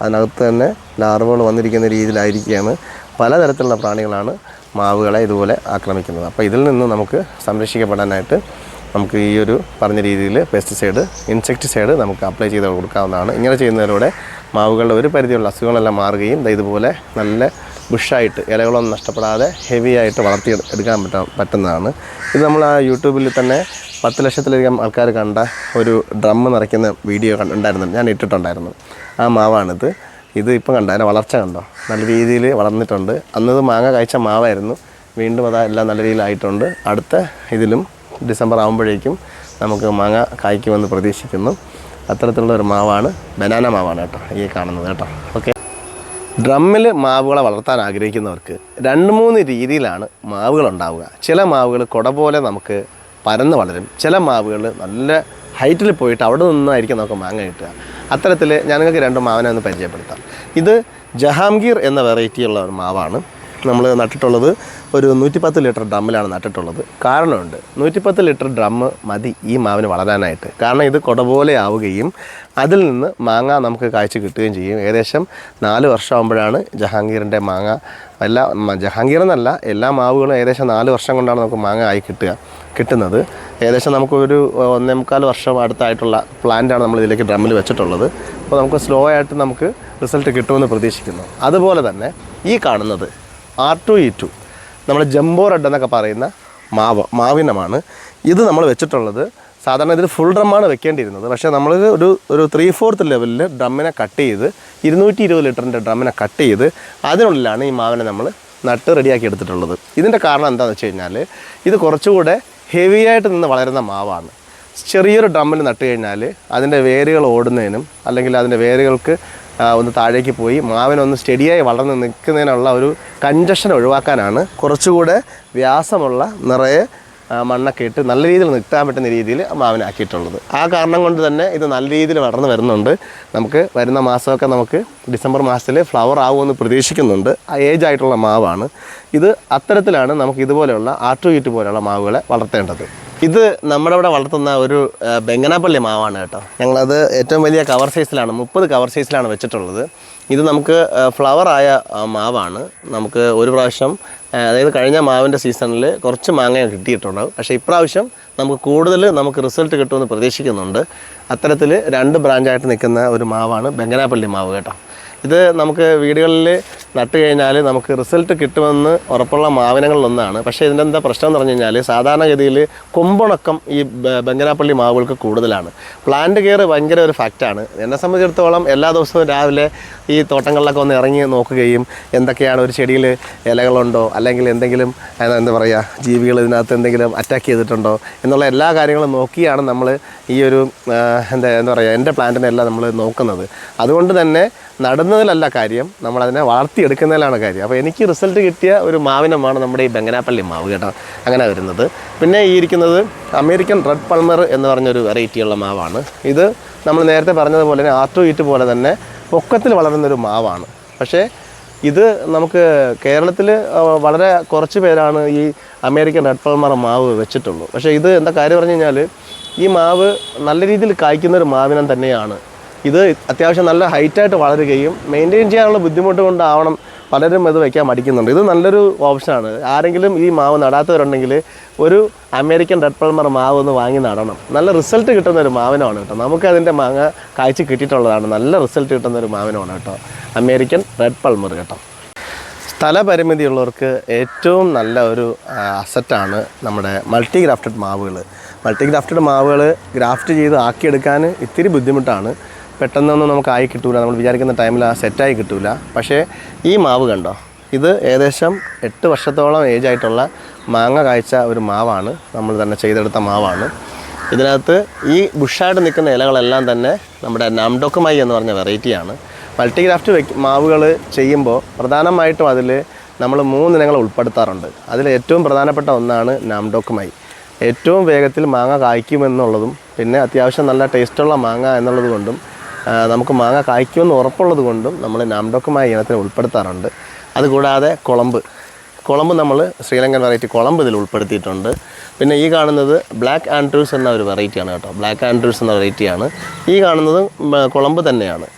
അതിനകത്ത് തന്നെ ലാർവകൾ വന്നിരിക്കുന്ന രീതിയിലായിരിക്കുകയാണ്. പലതരത്തിലുള്ള പ്രാണികളാണ് മാവുകളെ ഇതുപോലെ ആക്രമിക്കുന്നത്. അപ്പോൾ ഇതിൽ നിന്ന് നമുക്ക് സംരക്ഷിക്കപ്പെടാനായിട്ട് നമുക്ക് ഈ ഒരു പറഞ്ഞ രീതിയിൽ പെസ്റ്റിസൈഡ് ഇൻസെക്ടിസൈഡ് നമുക്ക് അപ്ലൈ ചെയ്ത് കൊടുക്കാവുന്നതാണ്. ഇങ്ങനെ ചെയ്യുന്നതിലൂടെ മാവുകളുടെ ഒരു പരിധിയുള്ള അസുഖങ്ങളെല്ലാം മാറുകയും ഇതുപോലെ നല്ല ബുഷായിട്ട് ഇലകളൊന്നും നഷ്ടപ്പെടാതെ ഹെവി ആയിട്ട് വളർത്തി എടുക്കാൻ പറ്റാ പറ്റുന്നതാണ്. ഇത് നമ്മൾ ആ യൂട്യൂബിൽ തന്നെ പത്ത് ലക്ഷത്തിലധികം ആൾക്കാർ കണ്ട ഒരു ഡ്രം നിറയ്ക്കുന്ന വീഡിയോ കണ്ടുണ്ടായിരുന്നു ഞാൻ ഇട്ടിട്ടുണ്ടായിരുന്നു. ആ മാവാണിത്. ഇത് ഇപ്പം കണ്ട? അതിന്റെ വളർച്ച കണ്ടോ? നല്ല രീതിയിൽ വളർന്നിട്ടുണ്ട്. അന്നത് മാങ്ങ കഴിച്ച മാവായിരുന്നു. വീണ്ടും അത് എല്ലാം നല്ല രീതിയിലായിട്ടുണ്ട് അടുത്ത ഇതിലും ഡിസംബർ ആകുമ്പോഴേക്കും നമുക്ക് മാങ്ങ കായ്ക്കുമെന്ന് പ്രതീക്ഷിക്കുന്നു. അത്തരത്തിലുള്ള ഒരു മാവാണ് ബനാന മാവാണ് കേട്ടോ ഈ കാണുന്നത് കേട്ടോ. ഓക്കെ ഡ്രമ്മിൽ മാവുകളെ വളർത്താൻ ആഗ്രഹിക്കുന്നവർക്ക് രണ്ട് മൂന്ന് രീതിയിലാണ് മാവുകൾ ഉണ്ടാവുക. ചില മാവുകൾ കുട പോലെ നമുക്ക് പരന്ന് വളരും. ചില മാവുകൾ നല്ല ഹൈറ്റിൽ പോയിട്ട് അവിടെ നിന്നായിരിക്കും നമുക്ക് മാങ്ങ കിട്ടുക. അത്തരത്തിൽ ഞാൻ നിങ്ങൾക്ക് രണ്ട് മാവിനെ ഒന്ന് പരിചയപ്പെടുത്താം. ഇത് ജഹാംഗീർ എന്ന വെറൈറ്റിയുള്ള ഒരു മാവാണ്. നമ്മൾ നട്ടിട്ടുള്ളത് ഒരു നൂറ്റിപ്പത്ത് ലിറ്റർ ഡ്രമ്മിലാണ് നട്ടിട്ടുള്ളത്. കാരണമുണ്ട് നൂറ്റിപ്പത്ത് ലിറ്റർ ഡ്രമ്മ് മതി ഈ മാവിന് വളരാനായിട്ട്. കാരണം ഇത് കുട പോലെ ആവുകയും അതിൽ നിന്ന് മാങ്ങ നമുക്ക് കാഴ്ച കിട്ടുകയും ചെയ്യും. ഏകദേശം നാല് വർഷമാകുമ്പോഴാണ് ജഹാംഗീറിന്റെ മാങ്ങ എല്ലാ ജഹാംഗീർ എന്നല്ല എല്ലാ മാവുകളും ഏകദേശം നാല് വർഷം കൊണ്ടാണ് നമുക്ക് മാങ്ങ ആയി കിട്ടുക കിട്ടുന്നത്. ഏകദേശം നമുക്കൊരു ഒന്നേ മുക്കാൽ വർഷം അടുത്തായിട്ടുള്ള പ്ലാന്റാണ് നമ്മൾ ഇതിലേക്ക് ഡ്രമ്മിൽ വെച്ചിട്ടുള്ളത്. അപ്പോൾ നമുക്ക് സ്ലോ ആയിട്ട് നമുക്ക് റിസൾട്ട് കിട്ടുമെന്ന് പ്രതീക്ഷിക്കുന്നു. അതുപോലെ തന്നെ ഈ കാണുന്നത് ആർ ടു ഇ ടു നമ്മൾ ജംബോ റെഡ് എന്നൊക്കെ പറയുന്ന മാവ് മാവിനമാണ്. ഇത് നമ്മൾ വെച്ചിട്ടുള്ളത് സാധാരണ ഇതിൽ ഫുൾ ഡ്രമ്മാണ് വെക്കേണ്ടിയിരുന്നത്. പക്ഷേ നമ്മൾ ഒരു ഒരു ത്രീ ഫോർത്ത് ലെവലിൽ ഡ്രമ്മിനെ കട്ട് ചെയ്ത് ഇരുന്നൂറ്റി ഇരുപത് ലിറ്ററിന്റെ ഡ്രമ്മിനെ കട്ട് ചെയ്ത് അതിനുള്ളിലാണ് ഈ മാവിനെ നമ്മൾ നട്ട് റെഡിയാക്കി എടുത്തിട്ടുള്ളത്. ഇതിന്റെ കാരണം എന്താണെന്ന് വെച്ച് കഴിഞ്ഞാൽ ഇത് കുറച്ചുകൂടെ ഹെവി ആയിട്ട് നിന്ന് വളരുന്ന മാവാണ്. ചെറിയൊരു ഡ്രമ്മിൽ നട്ട് കഴിഞ്ഞാൽ അതിന്റെ വേരുകൾ ഓടുന്നതിനും അല്ലെങ്കിൽ അതിന്റെ വേരുകൾക്ക് ഒന്ന് താഴേക്ക് പോയി. മാവിനൊന്ന് സ്റ്റഡിയായി വളർന്ന് നിൽക്കുന്നതിനുള്ള ഒരു കഞ്ചഷൻ ഒഴിവാക്കാനാണ് കുറച്ചുകൂടെ വ്യാസമുള്ള നിറയെ മണ്ണൊക്കെ ഇട്ട് നല്ല രീതിയിൽ നിർത്താൻ പറ്റുന്ന രീതിയിൽ മാവിനാക്കിയിട്ടുള്ളത് ആ കാരണം കൊണ്ട് തന്നെ ഇത് നല്ല രീതിയിൽ വളർന്നു വരുന്നുണ്ട്. നമുക്ക് വരുന്ന മാസമൊക്കെ നമുക്ക് ഡിസംബർ മാസത്തിൽ ഫ്ലവർ ആവുമെന്ന് പ്രതീക്ഷിക്കുന്നുണ്ട്. ആ ഏജ് ആയിട്ടുള്ള മാവാണ്. ഇത് അത്തരത്തിലാണ് നമുക്ക് ഇതുപോലെയുള്ള ആട്ടുവീറ്റ് പോലെയുള്ള മാവുകളെ വളർത്തേണ്ടത്. ഇത് നമ്മുടെ ഇവിടെ വളർത്തുന്ന ഒരു ബെങ്ങനാപ്പള്ളി മാവാണ് കേട്ടോ. ഞങ്ങളത് ഏറ്റവും വലിയ കവർ സൈസിലാണ് മുപ്പത് കവർ സൈസിലാണ് വെച്ചിട്ടുള്ളത്. ഇത് നമുക്ക് ഫ്ലവർ ആയ മാവാണ്. നമുക്ക് ഒരു പ്രാവശ്യം അതായത് കഴിഞ്ഞ മാവിന്റെ സീസണിൽ കുറച്ച് മാങ്ങ കിട്ടിയിട്ടുണ്ടാവും പക്ഷേ ഇപ്രാവശ്യം നമുക്ക് കൂടുതൽ നമുക്ക് റിസൾട്ട് കിട്ടുമെന്ന് പ്രതീക്ഷിക്കുന്നുണ്ട്. അത്തരത്തിൽ രണ്ട് ബ്രാഞ്ചായിട്ട് നിൽക്കുന്ന ഒരു മാവാണ് ബെങ്കനാപ്പള്ളി മാവ് കേട്ടോ. ഇത് നമുക്ക് വീടുകളിൽ നട്ട് കഴിഞ്ഞാൽ നമുക്ക് റിസൾട്ട് കിട്ടുമെന്ന് ഉറപ്പുള്ള മാവിനങ്ങളിലൊന്നാണ്. പക്ഷേ ഇതിന്റെ എന്താ പ്രശ്നം എന്ന് പറഞ്ഞു കഴിഞ്ഞാൽ സാധാരണഗതിയിൽ കൊമ്പുണക്കം ഈ ബംഗനാപ്പള്ളി മാവുകൾക്ക് കൂടുതലാണ്. പ്ലാന്റ് കെയർ ഭയങ്കര ഒരു ഫാക്റ്റാണ് എന്നെ സംബന്ധിച്ചിടത്തോളം എല്ലാ ദിവസവും രാവിലെ ഈ തോട്ടങ്ങളിലൊക്കെ ഒന്ന് ഇറങ്ങി നോക്കുകയും എന്തൊക്കെയാണ് ഒരു ചെടിയിൽ ഇലകളുണ്ടോ അല്ലെങ്കിൽ എന്തെങ്കിലും എന്താ പറയുക ജീവികൾ ഇതിനകത്ത് എന്തെങ്കിലും അറ്റാക്ക് ചെയ്തിട്ടുണ്ടോ എന്നുള്ള എല്ലാ കാര്യങ്ങളും നോക്കിയാണ് നമ്മൾ ഈ ഒരു എന്താ എന്താ പറയുക എന്റെ പ്ലാന്റിനെല്ലാം നമ്മൾ നോക്കുന്നത്. അതുകൊണ്ട് തന്നെ നടുന്നതിലല്ല കാര്യം. നമ്മളതിനെ വളർത്തിയെടുക്കുന്നതിലാണ് കാര്യം. അപ്പോൾ എനിക്ക് റിസൾട്ട് കിട്ടിയ ഒരു മാവിനമാണ് നമ്മുടെ ഈ ബംഗനാപ്പള്ളി മാവ് കേട്ടോ. അങ്ങനെ വരുന്നത്. പിന്നെ ഈ ഇരിക്കുന്നത് അമേരിക്കൻ റെഡ് പൾമർ എന്ന് പറഞ്ഞൊരു വെറൈറ്റിയുള്ള മാവാണ്. ഇത് നമ്മൾ നേരത്തെ പറഞ്ഞതുപോലെ തന്നെ ആറ്റു ഈറ്റ് പോലെ തന്നെ പൊക്കത്തിൽ വളരുന്നൊരു മാവാണ്. പക്ഷേ ഇത് നമുക്ക് കേരളത്തിൽ വളരെ കുറച്ച് പേരാണ് ഈ അമേരിക്കൻ റെഡ് പൾമർ മാവ് വെച്ചിട്ടുള്ളൂ. പക്ഷേ ഇത് എന്താ കാര്യം പറഞ്ഞു കഴിഞ്ഞാൽ ഈ മാവ് നല്ല രീതിയിൽ കായ്ക്കുന്ന ഒരു മാവിനം തന്നെയാണ്. ഇത് അത്യാവശ്യം നല്ല ഹൈറ്റായിട്ട് വളരുകയും മെയിന്റെയിൻ ചെയ്യാനുള്ള ബുദ്ധിമുട്ട് കൊണ്ടാവണം പലരും ഇത് വയ്ക്കാൻ മടിക്കുന്നുണ്ട്. ഇത് നല്ലൊരു ഓപ്ഷനാണ് ആരെങ്കിലും ഈ മാവ് നടാത്തവരുണ്ടെങ്കിൽ ഒരു അമേരിക്കൻ റെഡ് പൾമർ മാവ് ഒന്ന് വാങ്ങി നടണം. നല്ല റിസൾട്ട് കിട്ടുന്ന ഒരു മാവിനമാണ് കേട്ടോ. നമുക്ക് അതിന്റെ മാങ്ങ കാഴ്ച കിട്ടിയിട്ടുള്ളതാണ്. നല്ല റിസൾട്ട് കിട്ടുന്ന ഒരു മാവിനമാണ് കേട്ടോ. അമേരിക്കൻ റെഡ് പൾമർ കേട്ടോ. സ്ഥലപരിമിതിയുള്ളവർക്ക് ഏറ്റവും നല്ല ഒരു അസറ്റാണ് നമ്മുടെ മൾട്ടി ഗ്രാഫ്റ്റഡ് മാവുകൾ മൾട്ടി ഗ്രാഫ്റ്റഡ് മാവുകൾ ഗ്രാഫ്റ്റ് ചെയ്ത് ആക്കിയെടുക്കാൻ ഇത്തിരി ബുദ്ധിമുട്ടാണ്. പെട്ടെന്നൊന്നും നമുക്ക് ആയി കിട്ടൂല. നമ്മൾ വിചാരിക്കുന്ന ടൈമിൽ ആ സെറ്റായി കിട്ടൂല. പക്ഷേ ഈ മാവ് കണ്ടോ? ഇത് ഏകദേശം എട്ട് വർഷത്തോളം ഏജായിട്ടുള്ള മാങ്ങ കായ്ച്ച ഒരു മാവാണ്. നമ്മൾ തന്നെ ചെയ്തെടുത്ത മാവാണ്. ഇതിനകത്ത് ഈ ബുഷായിട്ട് നിൽക്കുന്ന ഇലകളെല്ലാം തന്നെ നമ്മുടെ നാംഡോക്കുമായി എന്ന് പറഞ്ഞ വെറൈറ്റിയാണ് മൾട്ടിഗ്രാഫ്റ്റ് വെക്ക് മാവുകൾ ചെയ്യുമ്പോൾ പ്രധാനമായിട്ടും അതിൽ നമ്മൾ മൂന്നിനങ്ങൾ ഉൾപ്പെടുത്താറുണ്ട്. അതിൽ ഏറ്റവും പ്രധാനപ്പെട്ട ഒന്നാണ് നാംഡോക്കുമായി ഏറ്റവും വേഗത്തിൽ മാങ്ങ കായ്ക്കുമെന്നുള്ളതും പിന്നെ അത്യാവശ്യം നല്ല ടേസ്റ്റുള്ള മാങ്ങ എന്നുള്ളത് കൊണ്ടും നമുക്ക് മാങ്ങ കായ്ക്കുമെന്ന് ഉറപ്പുള്ളത് കൊണ്ടും നമ്മൾ നാംഡോക്കുമായ ഇനത്തിൽ ഉൾപ്പെടുത്താറുണ്ട്. അതുകൂടാതെ കുളമ്പ്. കുളമ്പ് നമ്മൾ ശ്രീലങ്കൻ വെറൈറ്റി കുളമ്പ് ഇതിൽ ഉൾപ്പെടുത്തിയിട്ടുണ്ട്. പിന്നെ ഈ കാണുന്നത് ബ്ലാക്ക് ആൻഡ്രൂസ് എന്ന ഒരു വെറൈറ്റിയാണ് കേട്ടോ. ബ്ലാക്ക് ആൻഡ്രൂസ് എന്ന വെറൈറ്റിയാണ് ഈ കാണുന്നത് കുളമ്പ് തന്നെയാണ്.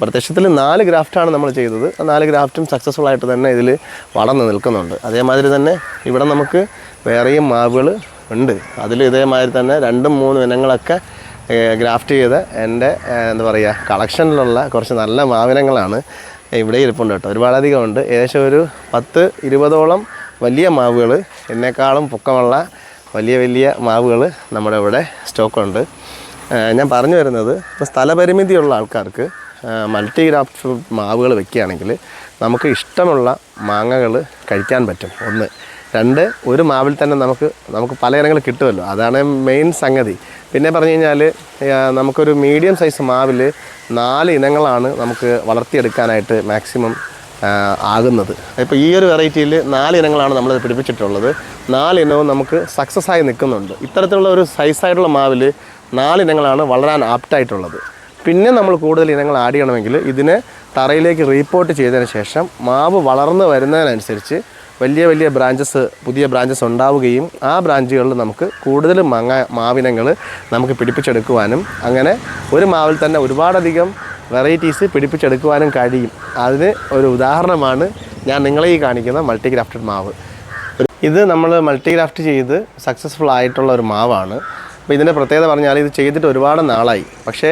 പ്രത്യക്ഷത്തിൽ നാല് ഗ്രാഫ്റ്റാണ് നമ്മൾ ചെയ്തത്. നാല് ഗ്രാഫ്റ്റും സക്സസ്ഫുൾ ആയിട്ട് തന്നെ ഇതിൽ വളർന്ന് നിൽക്കുന്നുണ്ട്. അതേമാതിരി തന്നെ ഇവിടെ നമുക്ക് വേറെയും മാവുകൾ ഉണ്ട്. അതിൽ ഇതേമാതിരി തന്നെ രണ്ടും മൂന്നും ഇനങ്ങളൊക്കെ ഗ്രാഫ്റ്റ് ചെയ്ത് എന്റെ എന്താ പറയുക കളക്ഷനിലുള്ള കുറച്ച് നല്ല മാവിനങ്ങളാണ് ഇവിടെ ഇരിപ്പുണ്ട് കേട്ടോ. ഒരുപാടധികം ഉണ്ട്. ഏകദേശം ഒരു പത്ത് ഇരുപതോളം വലിയ മാവുകൾ എന്നെക്കാളും പൊക്കമുള്ള വലിയ വലിയ മാവുകൾ നമ്മുടെ ഇവിടെ സ്റ്റോക്കുണ്ട്. ഞാൻ പറഞ്ഞു വരുന്നത് ഇപ്പോൾ സ്ഥലപരിമിതിയുള്ള ആൾക്കാർക്ക് മൾട്ടി ഗ്രാഫ്റ്റ് മാവുകൾ വെക്കുകയാണെങ്കിൽ നമുക്ക് ഇഷ്ടമുള്ള മാങ്ങകൾ കഴിക്കാൻ പറ്റും. ഒന്ന്. രണ്ട് ഒരു മാവിൽ തന്നെ നമുക്ക് നമുക്ക് പല ഇനങ്ങൾ കിട്ടുമല്ലോ. അതാണ് മെയിൻ സംഗതി. പിന്നെ പറഞ്ഞു കഴിഞ്ഞാൽ നമുക്കൊരു മീഡിയം സൈസ് മാവിൽ നാല് ഇനങ്ങളാണ് നമുക്ക് വളർത്തിയെടുക്കാനായിട്ട് മാക്സിമം ആകുന്നത്. ഇപ്പോൾ ഈ ഒരു വെറൈറ്റിയിൽ നാല് ഇനങ്ങളാണ് നമ്മൾ പിടിപ്പിച്ചിട്ടുള്ളത്. നാല് ഇനവും നമുക്ക് സക്സസ് ആയി നിൽക്കുന്നുണ്ട്. ഇത്തരത്തിലുള്ള ഒരു സൈസായിട്ടുള്ള മാവിൽ നാല് ഇനങ്ങളാണ് വളരാൻ ആപ്റ്റായിട്ടുള്ളത്. പിന്നെ നമ്മൾ കൂടുതൽ ഇനങ്ങൾ ആഡ് ചെയ്യണമെങ്കിൽ ഇതിനെ തറയിലേക്ക് റീപ്പോർട്ട് ചെയ്തതിന് ശേഷം മാവ് വളർന്നു വരുന്നതിനനുസരിച്ച് വലിയ വലിയ ബ്രാഞ്ചസ് പുതിയ ബ്രാഞ്ചസ് ഉണ്ടാവുകയും ആ ബ്രാഞ്ചുകളിൽ നമുക്ക് കൂടുതൽ മാങ്ങ മാവിനങ്ങൾ നമുക്ക് പിടിപ്പിച്ചെടുക്കുവാനും അങ്ങനെ ഒരു മാവിൽ തന്നെ ഒരുപാടധികം വെറൈറ്റീസ് പിടിപ്പിച്ചെടുക്കുവാനും കഴിയും. അതിന് ഒരു ഉദാഹരണമാണ് ഞാൻ നിങ്ങളെ ഈ കാണിക്കുന്ന മൾട്ടി ഗ്രാഫ്റ്റഡ് മാവ് ഇത് നമ്മൾ മൾട്ടി ഗ്രാഫ്റ്റ് ചെയ്ത് സക്സസ്ഫുൾ ആയിട്ടുള്ള ഒരു മാവാണ്. അപ്പോൾ ഇതിന്റെ പ്രത്യേകത പറഞ്ഞാൽ ഇത് ചെയ്തിട്ട് ഒരുപാട് നാളായി. പക്ഷേ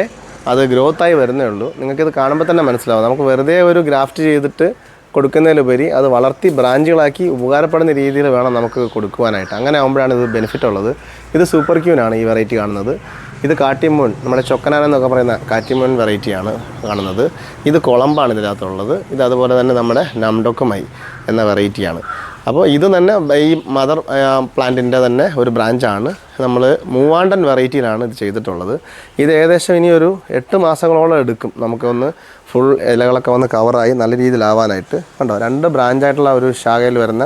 അത് ഗ്രോത്തായി വരുന്നേ ഉള്ളൂ. നിങ്ങൾക്കിത് കാണുമ്പോൾ തന്നെ മനസ്സിലാവും. നമുക്ക് വെറുതെ ഒരു ഗ്രാഫ്റ്റ് ചെയ്തിട്ട് കൊടുക്കുന്നതിലുപരി അത് വളർത്തി ബ്രാഞ്ചുകളാക്കി ഉപകാരപ്പെടുന്ന രീതിയിൽ വേണം നമുക്ക് കൊടുക്കുവാനായിട്ട്. അങ്ങനെ ആകുമ്പോഴാണ് ഇത് ബെനിഫിറ്റ് ഉള്ളത്. ഇത് സൂപ്പർ ക്യൂനാണ് ഈ വെറൈറ്റി കാണുന്നത്. ഇത് കാട്ടിമൂൺ നമ്മുടെ ചൊക്കനാൻ എന്നൊക്കെ പറയുന്ന കാറ്റിമൂൺ വെറൈറ്റിയാണ് കാണുന്നത്. ഇത് കുളമ്പാണ് ഇതിനകത്തുള്ളത്. ഇത് അതുപോലെ തന്നെ നമ്മുടെ നംഡൊക്കുമായി എന്ന വെറൈറ്റിയാണ് അപ്പോൾ ഇത് തന്നെ ഈ മദർ പ്ലാന്റിന്റെ തന്നെ ഒരു ബ്രാഞ്ചാണ്. നമ്മൾ മൂവാണ്ടൻ വെറൈറ്റിയിലാണ് ഇത് ചെയ്തിട്ടുള്ളത്. ഇത് ഏകദേശം ഇനി ഒരു എട്ട് മാസങ്ങളോളം എടുക്കും. നമുക്കൊന്ന് ഫുൾ ഇലകളൊക്കെ വന്ന് കവറായി നല്ല രീതിയിലാവാനായിട്ട്. കണ്ടോ? രണ്ട് ബ്രാഞ്ചായിട്ടുള്ള ഒരു ശാഖയിൽ വരുന്ന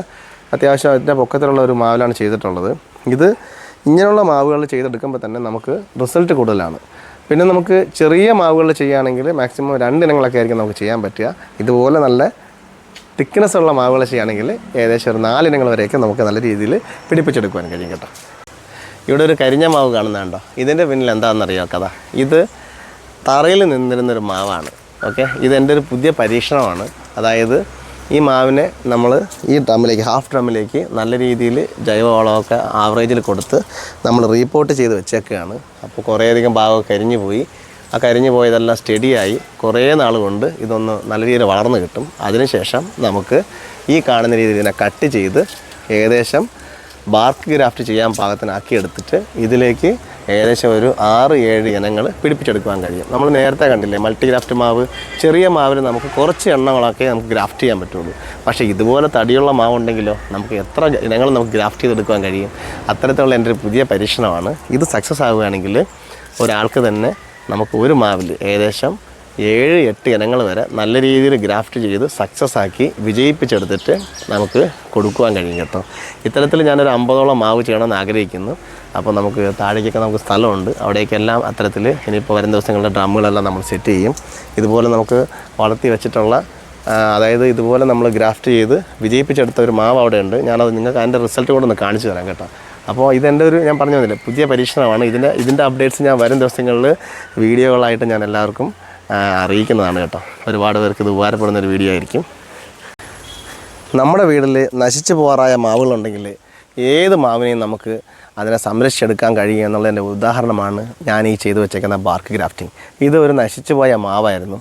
അത്യാവശ്യം അതിന്റെ പൊക്കത്തിലുള്ള ഒരു മാവിലാണ് ചെയ്തിട്ടുള്ളത്. ഇത് ഇങ്ങനെയുള്ള മാവുകൾ ചെയ്തെടുക്കുമ്പോൾ തന്നെ നമുക്ക് റിസൾട്ട് കൂടുതലാണ്. പിന്നെ നമുക്ക് ചെറിയ മാവുകൾ ചെയ്യുകയാണെങ്കിൽ മാക്സിമം രണ്ട് ഇനങ്ങളൊക്കെ ആയിരിക്കും നമുക്ക് ചെയ്യാൻ പറ്റുക. ഇതുപോലെ നല്ല തിക്നെസ് ഉള്ള മാവുകൾ ചെയ്യുകയാണെങ്കിൽ ഏകദേശം ഒരു നാലിനങ്ങൾ വരെയൊക്കെ നമുക്ക് നല്ല രീതിയിൽ പിടിപ്പിച്ചെടുക്കുവാൻ കഴിയും കേട്ടോ. ഇവിടെ ഒരു കരിഞ്ഞ മാവ് കാണുന്നുണ്ടോ ഇതിന്റെ പിന്നിൽ എന്താണെന്നറിയോ കഥ? ഇത് തറയിൽ നിന്നിരുന്നൊരു മാവാണ്. ഓക്കെ? ഇതെന്റെ ഒരു പുതിയ പരീക്ഷണമാണ്. അതായത് ഈ മാവിനെ നമ്മൾ ഈ ഡ്രമ്മിലേക്ക് ഹാഫ് ഡ്രമ്മിലേക്ക് നല്ല രീതിയിൽ ജൈവവളമൊക്കെ ആവറേജിൽ കൊടുത്ത് നമ്മൾ റീപ്പോർട്ട് ചെയ്ത് വെച്ചേക്കുകയാണ്. അപ്പോൾ കുറേയധികം ഭാഗമൊക്കെ കരിഞ്ഞു പോയി. ആ കരിഞ്ഞു പോയതെല്ലാം സ്റ്റഡിയായി കുറേ നാൾ കൊണ്ട് ഇതൊന്ന് നല്ല രീതിയിൽ വളർന്നു കിട്ടും. അതിനുശേഷം നമുക്ക് ഈ കാണുന്ന രീതിയിൽ ഇതിനെ കട്ട് ചെയ്ത് ഏകദേശം ബാർക്ക് ഗ്രാഫ്റ്റ് ചെയ്യാൻ പാകത്തിനാക്കി എടുത്തിട്ട് ഇതിലേക്ക് ഏകദേശം ഒരു ആറ് ഏഴ് ഇനങ്ങൾ പിടിപ്പിച്ചെടുക്കുവാൻ കഴിയും. നമ്മൾ നേരത്തെ കണ്ടില്ലേ മൾട്ടി ഗ്രാഫ്റ്റ് മാവ് ചെറിയ മാവിൽ നമുക്ക് കുറച്ച് എണ്ണങ്ങളൊക്കെ നമുക്ക് ഗ്രാഫ്റ്റ് ചെയ്യാൻ പറ്റുള്ളൂ. പക്ഷേ ഇതുപോലെ തടിയുള്ള മാവ് ഉണ്ടെങ്കിലോ നമുക്ക് എത്ര ഇനങ്ങൾ നമുക്ക് ഗ്രാഫ്റ്റ് ചെയ്തെടുക്കുവാൻ കഴിയും? അത്തരത്തിലുള്ള എന്റെ ഒരു പുതിയ പരീക്ഷണമാണ്. ഇത് സക്സസ് ആവുകയാണെങ്കിൽ ഒരാൾക്ക് തന്നെ നമുക്ക് ഒരു മാവിൽ ഏകദേശം ഏഴ് എട്ട് ഇനങ്ങൾ വരെ നല്ല രീതിയിൽ ഗ്രാഫ്റ്റ് ചെയ്ത് സക്സസ് ആക്കി വിജയിപ്പിച്ചെടുത്തിട്ട് നമുക്ക് കൊടുക്കുവാൻ കഴിയും കേട്ടോ. ഇത്തരത്തിൽ ഞാനൊരു അമ്പതോളം മാവ് ചെയ്യണമെന്ന് ആഗ്രഹിക്കുന്നു. അപ്പോൾ നമുക്ക് താഴേക്കൊക്കെ നമുക്ക് സ്ഥലമുണ്ട്. അവിടേക്കെല്ലാം അത്തരത്തിൽ ഇനിയിപ്പോൾ വരും ദിവസങ്ങളിലെ ഡ്രമ്മുകളെല്ലാം നമ്മൾ സെറ്റ് ചെയ്യും. ഇതുപോലെ നമുക്ക് വളർത്തി വെച്ചിട്ടുള്ള അതായത് ഇതുപോലെ നമ്മൾ ഗ്രാഫ്റ്റ് ചെയ്ത് വിജയിപ്പിച്ചെടുത്ത ഒരു മാവ് അവിടെ ഉണ്ട് ഞാനത് നിങ്ങൾക്ക് അതിന്റെ റിസൾട്ട് കൂടെ ഒന്ന് കാണിച്ചു തരാം കേട്ടോ. അപ്പോൾ ഇതെന്റെ ഒരു ഞാൻ പറഞ്ഞു തന്നില്ല പുതിയ പരീക്ഷണമാണ്. ഇതിന്റെ ഇതിന്റെ അപ്ഡേറ്റ്സ് ഞാൻ വരും ദിവസങ്ങളിൽ വീഡിയോകളായിട്ട് ഞാൻ എല്ലാവർക്കും അറിയിക്കുന്നതാണ് കേട്ടോ. ഒരുപാട് പേർക്ക് ഇത് ഉപകാരപ്പെടുന്ന ഒരു വീഡിയോ ആയിരിക്കും. നമ്മുടെ വീട്ടിൽ നശിച്ചു പോകാറായ മാവുകളുണ്ടെങ്കിൽ ഏത് മാവിനെയും നമുക്ക് അതിനെ സംരക്ഷിച്ചെടുക്കാൻ കഴിയും എന്നുള്ളതിന്റെ ഉദാഹരണമാണ് ഞാൻ ഈ ചെയ്തു വെച്ചേക്കുന്ന ബാർക്ക് ഗ്രാഫ്റ്റിംഗ് ഇത് ഒരു നശിച്ചു പോയ മാവായിരുന്നു.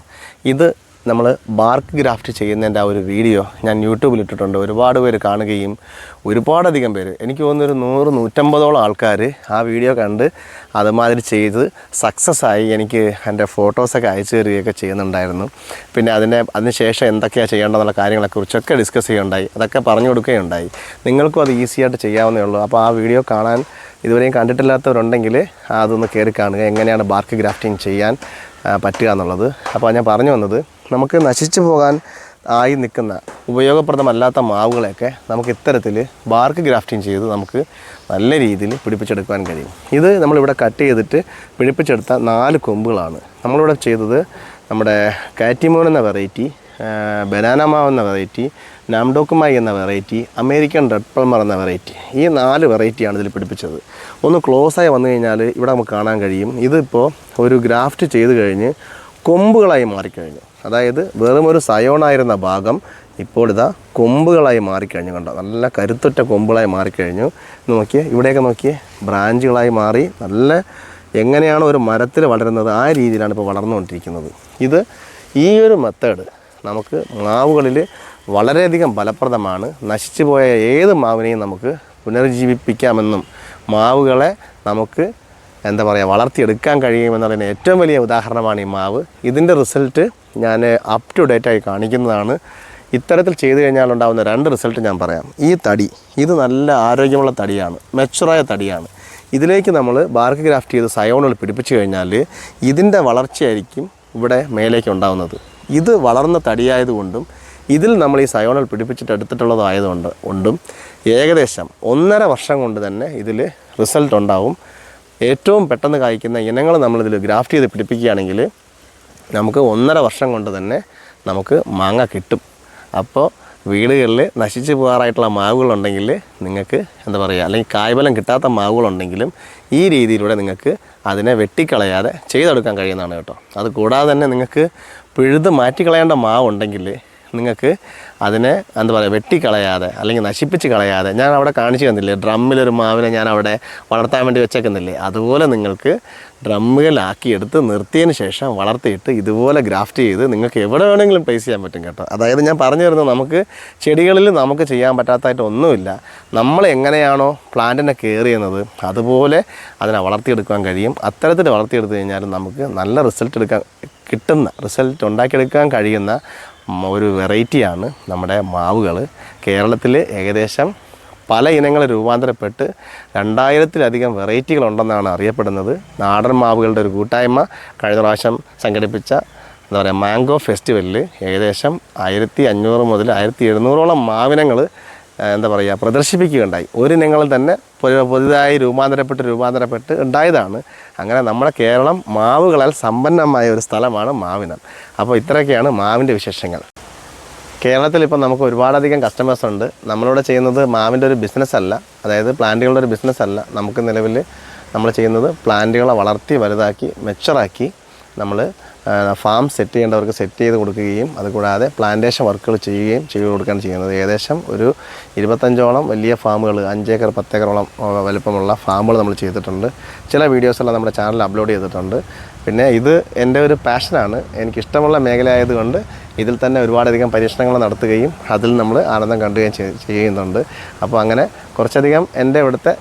ഇത് നമ്മൾ ബാർക്ക് ഗ്രാഫ്റ്റ് ചെയ്യുന്നതിന്റെ ആ ഒരു വീഡിയോ ഞാൻ യൂട്യൂബിൽ ഇട്ടിട്ടുണ്ട് ഒരുപാട് പേര് കാണുകയും ഒരുപാടധികം പേര് എനിക്ക് തോന്നുന്നു ഒരു നൂറ് നൂറ്റമ്പതോളം ആൾക്കാർ ആ വീഡിയോ കണ്ട് അതുമാതിരി ചെയ്ത് സക്സസ് ആയി എനിക്ക് എന്റെ ഫോട്ടോസൊക്കെ അയച്ചു തരികയൊക്കെ ചെയ്യുന്നുണ്ടായിരുന്നു. പിന്നെ അതിന് ശേഷം എന്തൊക്കെയാണ് ചെയ്യേണ്ടതെന്നുള്ള കാര്യങ്ങളെക്കുറിച്ചൊക്കെ ഡിസ്കസ് ചെയ്യുകയുണ്ടായി. അതൊക്കെ പറഞ്ഞു കൊടുക്കുകയുണ്ടായി. നിങ്ങൾക്കും അത് ഈസി ആയിട്ട് ചെയ്യാവുന്നേ ഉള്ളൂ. അപ്പോൾ ആ വീഡിയോ കാണാൻ ഇതുവരെയും കണ്ടിട്ടില്ലാത്തവരുണ്ടെങ്കിൽ അതൊന്ന് കയറി കാണുക. എങ്ങനെയാണ് ബാർക്ക് ഗ്രാഫ്റ്റിംഗ് ചെയ്യാൻ പറ്റുക എന്നുള്ളത്. അപ്പോൾ ഞാൻ പറഞ്ഞു വന്നത് നമുക്ക് നശിച്ചു പോകാൻ ആയി നിൽക്കുന്ന ഉപയോഗപ്രദമല്ലാത്ത മാവുകളെയൊക്കെ നമുക്ക് ഇത്തരത്തിൽ ബാർക്ക് ഗ്രാഫ്റ്റിംഗ് ചെയ്ത് നമുക്ക് നല്ല രീതിയിൽ പിടിപ്പിച്ചെടുക്കാൻ കഴിയും. ഇത് നമ്മളിവിടെ കട്ട് ചെയ്തിട്ട് പിടിപ്പിച്ചെടുത്ത നാല് കൊമ്പുകളാണ്. നമ്മളിവിടെ ചെയ്തത് നമ്മുടെ കാറ്റിമോൻ എന്ന വെറൈറ്റി ബനാന മാവ് എന്ന വെറൈറ്റി നാംഡോക്കുമായി എന്ന വെറൈറ്റി അമേരിക്കൻ റെഡ് പൾമർ എന്ന വെറൈറ്റി ഈ നാല് വെറൈറ്റിയാണ് ഇതിൽ പിടിപ്പിച്ചത്. ഒന്ന് ക്ലോസ് ആയി വന്നു കഴിഞ്ഞാൽ ഇവിടെ നമുക്ക് കാണാൻ കഴിയും. ഇതിപ്പോൾ ഒരു ഗ്രാഫ്റ്റ് ചെയ്ത് കഴിഞ്ഞ് കൊമ്പുകളായി മാറിക്കഴിഞ്ഞു. അതായത് വെറും ഒരു സയോണായിരുന്ന ഭാഗം ഇപ്പോൾ ഇതാ കൊമ്പുകളായി മാറിക്കഴിഞ്ഞു കണ്ടോ? നല്ല കരുത്തുറ്റ കൊമ്പുകളായി മാറിക്കഴിഞ്ഞു. നോക്കിയേ ഇവിടെയൊക്കെ നോക്കിയേ ബ്രാഞ്ചുകളായി മാറി. നല്ല എങ്ങനെയാണ് ഒരു മരത്തിൽ വളരുന്നത്? ആ രീതിയിലാണ് ഇപ്പോൾ വളർന്നുകൊണ്ടിരിക്കുന്നത്. ഇത് ഈ ഒരു മെത്തേഡ് നമുക്ക് മാവുകളിൽ വളരെയധികം ഫലപ്രദമാണ്. നശിച്ചു പോയ ഏത് മാവിനെയും നമുക്ക് പുനർജീവിപ്പിക്കാമെന്നും മാവുകളെ നമുക്ക് എന്താ പറയുക വളർത്തിയെടുക്കാൻ കഴിയുമെന്ന് പറയുന്ന ഏറ്റവും വലിയ ഉദാഹരണമാണ് ഈ മാവ്. ഇതിന്റെ റിസൾട്ട് ഞാൻ അപ് ടു ഡേറ്റ് ആയി കാണിക്കുന്നതാണ്. ഇത്തരത്തിൽ ചെയ്തു കഴിഞ്ഞാൽ ഉണ്ടാകുന്ന രണ്ട് റിസൾട്ട് ഞാൻ പറയാം. ഈ തടി ഇത് നല്ല ആരോഗ്യമുള്ള തടിയാണ് മെച്ചുറായ തടിയാണ്. ഇതിലേക്ക് നമ്മൾ ബാർക്ക് ഗ്രാഫ്റ്റ് ചെയ്ത് സയോണുകൾ പിടിപ്പിച്ചു കഴിഞ്ഞാൽ ഇതിന്റെ വളർച്ചയായിരിക്കും ഇവിടെ മേലേക്ക് ഉണ്ടാകുന്നത് ഇത് വളർന്ന തടിയായതുകൊണ്ടും ഇതിൽ നമ്മൾ ഈ സയോണൽ പിടിപ്പിച്ചിട്ട് എടുത്തിട്ടുള്ളതായതുകൊണ്ട് കൊണ്ടും ഏകദേശം ഒന്നര വർഷം കൊണ്ട് തന്നെ ഇതിൽ റിസൾട്ട് ഉണ്ടാവും. ഏറ്റവും പെട്ടെന്ന് കായ്ക്കുന്ന ഇനങ്ങൾ നമ്മളിതിൽ ഗ്രാഫ്റ്റ് ചെയ്ത് പിടിപ്പിക്കുകയാണെങ്കിൽ നമുക്ക് ഒന്നര വർഷം കൊണ്ട് തന്നെ നമുക്ക് മാങ്ങ കിട്ടും. അപ്പോൾ വീടുകളിൽ നശിച്ചു പോകാറായിട്ടുള്ള മാവുകളുണ്ടെങ്കിൽ നിങ്ങൾക്ക് എന്താ പറയുക അല്ലെങ്കിൽ കായ്ഫലം കിട്ടാത്ത മാവുകളുണ്ടെങ്കിലും ഈ രീതിയിലൂടെ നിങ്ങൾക്ക് അതിനെ വെട്ടിക്കളയാതെ ചെയ്തെടുക്കാൻ കഴിയുന്നതാണ് കേട്ടോ. അത് കൂടാതെ തന്നെ നിങ്ങൾക്ക് പിഴുത് മാറ്റിക്കളയേണ്ട മാവുണ്ടെങ്കിൽ നിങ്ങൾക്ക് അതിനെ എന്താ പറയുക വെട്ടിക്കളയാതെ അല്ലെങ്കിൽ നശിപ്പിച്ച് കളയാതെ. ഞാൻ അവിടെ കാണിച്ചു തന്നില്ലേ ഡ്രമ്മിലൊരു മാവിനെ ഞാൻ അവിടെ വളർത്താൻ വേണ്ടി വെച്ചേക്കുന്നില്ലേ? അതുപോലെ നിങ്ങൾക്ക് ഡ്രമ്മുകളാക്കി എടുത്ത് നിർത്തിയതിന് ശേഷം വളർത്തിയിട്ട് ഇതുപോലെ ഗ്രാഫ്റ്റ് ചെയ്ത് നിങ്ങൾക്ക് എവിടെ വേണമെങ്കിലും പ്ലേസ് ചെയ്യാൻ പറ്റും കേട്ടോ. അതായത് ഞാൻ പറഞ്ഞു തരുന്നത് നമുക്ക് ചെടികളിൽ നമുക്ക് ചെയ്യാൻ പറ്റാത്തതായിട്ട് ഒന്നുമില്ല. നമ്മൾ എങ്ങനെയാണോ പ്ലാന്റിനെ കെയർ ചെയ്യുന്നത് അതുപോലെ അതിനെ വളർത്തിയെടുക്കാൻ കഴിയും. അത്തരത്തിൽ വളർത്തിയെടുത്ത് കഴിഞ്ഞാൽ നമുക്ക് നല്ല റിസൾട്ട് എടുക്കാൻ കിട്ടുന്ന റിസൾട്ട് ഉണ്ടാക്കിയെടുക്കാൻ കഴിയുന്ന ഒരു വെറൈറ്റിയാണ് നമ്മുടെ മാവുകൾ കേരളത്തിൽ ഏകദേശം പല ഇനങ്ങൾ രൂപാന്തരപ്പെട്ട് രണ്ടായിരത്തിലധികം വെറൈറ്റികളുണ്ടെന്നാണ് അറിയപ്പെടുന്നത്. നാടൻ മാവുകളുടെ ഒരു കൂട്ടായ്മ കഴിഞ്ഞ പ്രാവശ്യം സംഘടിപ്പിച്ച എന്താ പറയുക മാംഗോ ഫെസ്റ്റിവലിൽ ഏകദേശം ആയിരത്തി അഞ്ഞൂറ് മുതൽ ആയിരത്തി എഴുന്നൂറോളം മാവിനങ്ങൾ എന്താ പറയുക പ്രദർശിപ്പിക്കുകയുണ്ടായി. ഒരു ഇനങ്ങളിൽ തന്നെ പുതുതായി രൂപാന്തരപ്പെട്ട് രൂപാന്തരപ്പെട്ട് ഉണ്ടായതാണ്. അങ്ങനെ നമ്മുടെ കേരളം മാവുകളാൽ സമ്പന്നമായ ഒരു സ്ഥലമാണ് മാവിനം. അപ്പോൾ ഇത്രയൊക്കെയാണ് മാവിന്റെ വിശേഷങ്ങൾ. കേരളത്തിൽ ഇപ്പോൾ നമുക്ക് ഒരുപാടധികം കസ്റ്റമേഴ്സ് ഉണ്ട്. നമ്മളിവിടെ ചെയ്യുന്നത് മാവിന്റെ ഒരു ബിസിനസ് അല്ല. അതായത് പ്ലാന്റുകളുടെ ഒരു ബിസിനസ് അല്ല. നമുക്ക് നിലവിൽ നമ്മൾ ചെയ്യുന്നത് പ്ലാന്റുകളെ വളർത്തി വലുതാക്കി മെച്ചറാക്കി നമ്മൾ ഫാം സെറ്റ് ചെയ്യേണ്ടവർക്ക് സെറ്റ് ചെയ്ത് കൊടുക്കുകയും അതുകൂടാതെ പ്ലാന്റേഷൻ വർക്കുകൾ ചെയ്യുകയും ചെയ്തു കൊടുക്കുകയാണ് ചെയ്യുന്നത്. ഏകദേശം ഒരു ഇരുപത്തഞ്ചോളം വലിയ ഫാമുകൾ അഞ്ചേക്കർ പത്തേക്കറോളം വലുപ്പമുള്ള ഫാമുകൾ നമ്മൾ ചെയ്തിട്ടുണ്ട്. ചില വീഡിയോസെല്ലാം നമ്മുടെ ചാനലിൽ അപ്ലോഡ് ചെയ്തിട്ടുണ്ട്. പിന്നെ ഇത് എന്റെ ഒരു പാഷനാണ്. എനിക്കിഷ്ടമുള്ള മേഖല ആയതുകൊണ്ട് ഇതിൽ തന്നെ ഒരുപാടധികം പരീക്ഷണങ്ങൾ നടത്തുകയും അതിൽ നമ്മൾ ആനന്ദം കണ്ടുകയും ചെയ്- ചെയ്യുന്നുണ്ട്. അപ്പോൾ അങ്ങനെ കുറച്ചധികം എന്റെ ഇവിടുത്തെ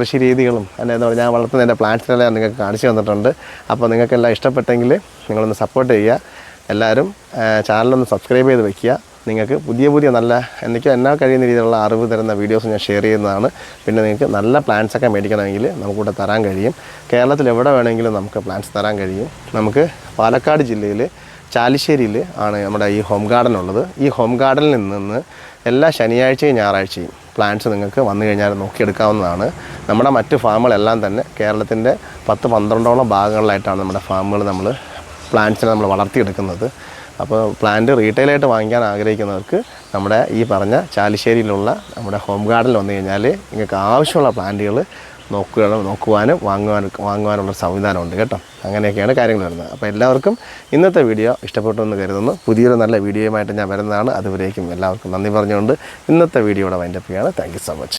കൃഷി രീതികളും അല്ലെ എന്ന് പറഞ്ഞാൽ ഞാൻ വളർത്തുന്ന എന്റെ പ്ലാന്റ്സിനെല്ലാം നിങ്ങൾക്ക് കാണിച്ചു തന്നിട്ടുണ്ട്. അപ്പോൾ നിങ്ങൾക്കെല്ലാം ഇഷ്ടപ്പെട്ടെങ്കിൽ നിങ്ങളൊന്ന് സപ്പോർട്ട് ചെയ്യുക. എല്ലാവരും ചാനലൊന്ന് സബ്സ്ക്രൈബ് ചെയ്ത് വെക്കുക. നിങ്ങൾക്ക് പുതിയ പുതിയ നല്ല എന്തൊക്കെയോ എന്നാൽ കഴിയുന്ന രീതിയിലുള്ള അറിവ് തരുന്ന വീഡിയോസ് ഞാൻ ഷെയർ ചെയ്യുന്നതാണ്. പിന്നെ നിങ്ങൾക്ക് നല്ല പ്ലാൻസ് ഒക്കെ മേടിക്കണമെങ്കിൽ നമുക്കിവിടെ തരാൻ കഴിയും. കേരളത്തിൽ എവിടെ വേണമെങ്കിലും നമുക്ക് പ്ലാന്റ്സ് തരാൻ കഴിയും. നമുക്ക് പാലക്കാട് ജില്ലയിൽ ചാലിശ്ശേരിയിൽ ആണ് നമ്മുടെ ഈ ഹോം ഗാർഡൻ ഉള്ളത്. ഈ ഹോം ഗാർഡനിൽ നിന്ന് എല്ലാ ശനിയാഴ്ചയും ഞായറാഴ്ചയും പ്ലാന്റ്സ് നിങ്ങൾക്ക് വന്നു കഴിഞ്ഞാൽ നോക്കിയെടുക്കാവുന്നതാണ്. നമ്മുടെ മറ്റ് ഫാമുകളെല്ലാം തന്നെ കേരളത്തിന്റെ പത്ത് പന്ത്രണ്ടോളം ഭാഗങ്ങളിലായിട്ടാണ് നമ്മുടെ ഫാമുകൾ നമ്മൾ പ്ലാന്റ്സിനെ നമ്മൾ വളർത്തിയെടുക്കുന്നത്. അപ്പോൾ പ്ലാന്റ് റീറ്റെയിലായിട്ട് വാങ്ങിക്കാൻ ആഗ്രഹിക്കുന്നവർക്ക് നമ്മുടെ ഈ പറഞ്ഞ ചാലിശ്ശേരിയിലുള്ള നമ്മുടെ ഹോം ഗാർഡനിൽ വന്നു കഴിഞ്ഞാൽ നിങ്ങൾക്ക് ആവശ്യമുള്ള പ്ലാന്റുകൾ നോക്കുക നോക്കുവാനും വാങ്ങുവാനും വാങ്ങുവാനുള്ള സംവിധാനമുണ്ട് കേട്ടോ. അങ്ങനെയൊക്കെയാണ് കാര്യങ്ങൾ വരുന്നത്. അപ്പോൾ എല്ലാവർക്കും ഇന്നത്തെ വീഡിയോ ഇഷ്ടപ്പെട്ടു എന്ന് കരുതുന്നു. പുതിയൊരു നല്ല വീഡിയോയുമായിട്ട് ഞാൻ വരുന്നതാണ്. അതുവരേക്കും എല്ലാവർക്കും നന്ദി പറഞ്ഞുകൊണ്ട് ഇന്നത്തെ വീഡിയോയുടെ വൈൻഡപ്പ് ചെയ്യാണ് താങ്ക് സോ മച്ച്